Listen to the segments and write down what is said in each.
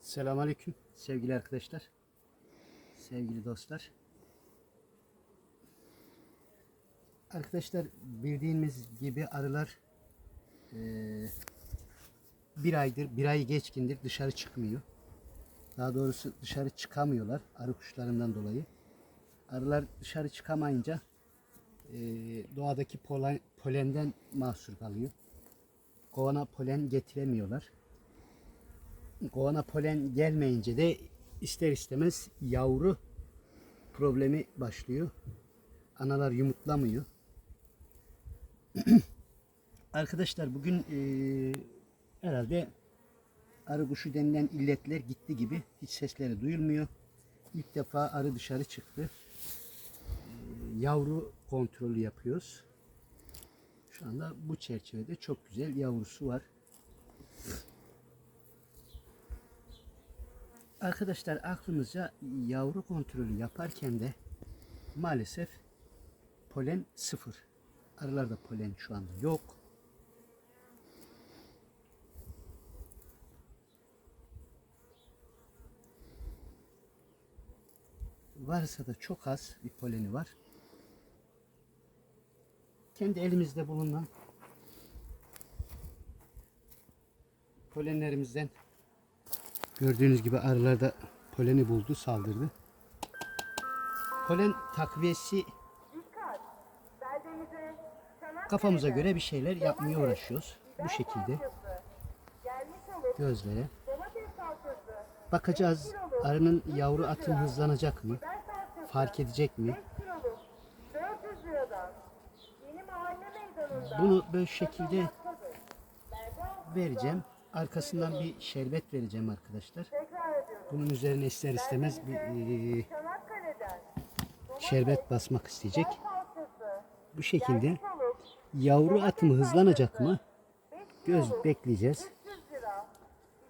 Selamünaleyküm sevgili arkadaşlar. Sevgili dostlar. Arkadaşlar bildiğimiz gibi arılar eee, bir aydır, bir ay geçkindir dışarı çıkmıyor. Daha doğrusu dışarı çıkamıyorlar arı kuşlarından dolayı. Arılar dışarı çıkamayınca eee, doğadaki polen, polenden mahsur kalıyor. Kovana polen getiremiyorlar. Kovana polen gelmeyince de ister istemez yavru problemi başlıyor. Analar yumurtlamıyor. Arkadaşlar bugün eee, herhalde arı kuşu denilen illetler gitti gibi hiç sesleri duyulmuyor. İlk defa arı dışarı çıktı. Eee, yavru kontrolü yapıyoruz. Şu anda bu çerçevede çok güzel yavrusu var. Arkadaşlar aklımızca yavru kontrolü yaparken de maalesef polen sıfır. Arılarda polen şu anda yok. Varsa da çok az bir poleni var. Kendi elimizde bulunan polenlerimizden Gördüğünüz gibi arılar da poleni buldu, saldırdı. Polen takviyesi kafamıza göre bir şeyler yapmaya uğraşıyoruz. Bu şekilde gözlere. Bakacağız arının yavru atım hızlanacak mı? Fark edecek mi? 5 kiloluk 400 liradan yeni mahalle meydanında Bunu böyle şekilde vereceğim. Arkasından bir şerbet vereceğim arkadaşlar. Bunun üzerine ister istemez bir e, şerbet basmak isteyecek. Bu şekilde yavru atım hızlanacak mı? 5 Göz bekleyeceğiz. 300 lira,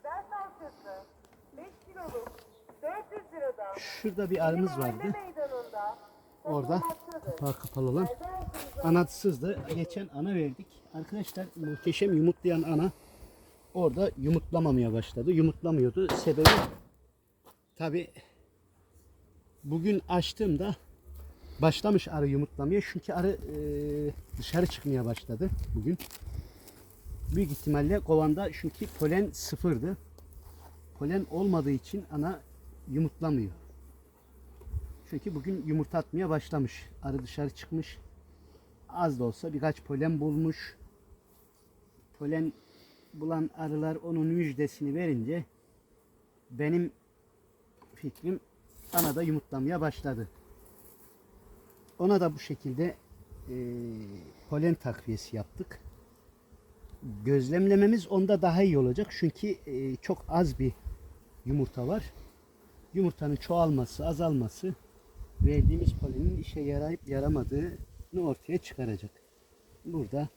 biber salçası 5 kiloluk 400 liradan Şurada bir arımız vardı. Orada kapağı kapalı olan. Anatsızdı. Geçen ana verdik. Arkadaşlar muhteşem yumurtlayan ana orada yumurtlamamaya başladı. Yumurtlamıyordu. Sebebi tabi bugün açtığımda başlamış arı yumurtlamaya. Çünkü arı e, dışarı çıkmaya başladı bugün. Büyük ihtimalle kovanda çünkü polen sıfırdı. Polen olmadığı için ana yumurtlamıyor. Çünkü bugün yumurta atmaya başlamış. Arı dışarı çıkmış. Az da olsa birkaç polen bulmuş. Polen bulan arılar onun müjdesini verince benim fikrim ana da yumurtlamaya başladı. Ona da bu şekilde eee, polen takviyesi yaptık. Gözlemlememiz onda daha iyi olacak. Çünkü eee, çok az bir yumurta var. Yumurtanın çoğalması, azalması verdiğimiz polenin işe yarayıp yaramadığını ortaya çıkaracak. Burada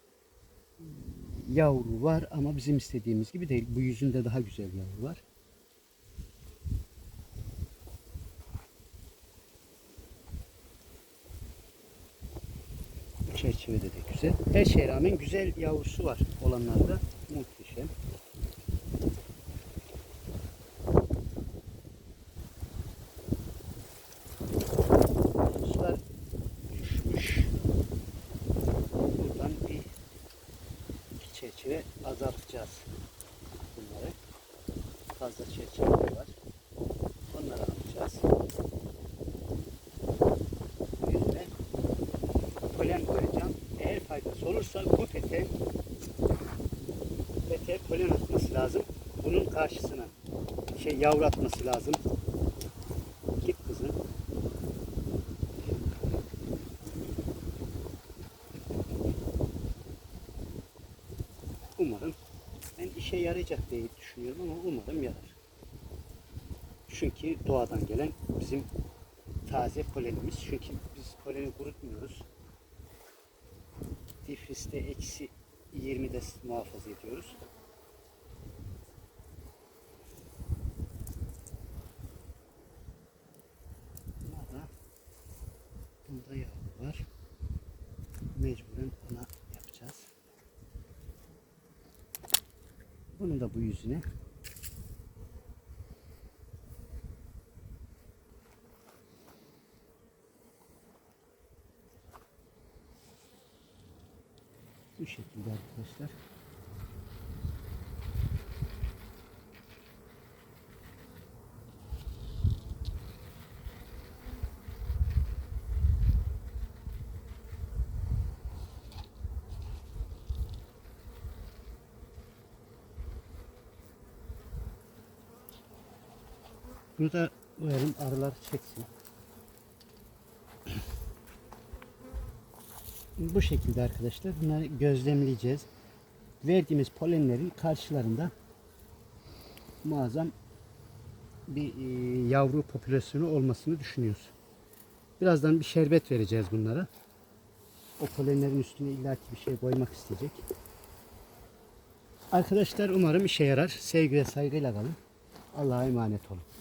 yavru var ama bizim istediğimiz gibi değil. Bu yüzünde daha güzel yavru var. Çerçevede de güzel. Her şeye rağmen güzel yavrusu var olanlarda. Çerçeve azaltacağız bunları. Fazla çerçeveler var. Onları alacağız. Yüzden polen koyacağım. Eğer faydası olursa bu pete pete polen atması lazım. Bunun karşısına şey yavru atması lazım. Umarım ben işe yarayacak diye düşünüyorum ama umarım yarar. Çünkü doğadan gelen bizim taze polenimiz. Çünkü biz poleni kurutmuyoruz. Difris'te eksi 20'de muhafaza ediyoruz. Bunun da bu yüzüne. Bu şekilde arkadaşlar. Burada koyalım arılar çeksin. Bu şekilde arkadaşlar bunları gözlemleyeceğiz. Verdiğimiz polenlerin karşılarında muazzam bir e, yavru popülasyonu olmasını düşünüyoruz. Birazdan bir şerbet vereceğiz bunlara. O polenlerin üstüne illaki bir şey koymak isteyecek. Arkadaşlar umarım işe yarar. Sevgi ve saygıyla kalın. Allah'a emanet olun.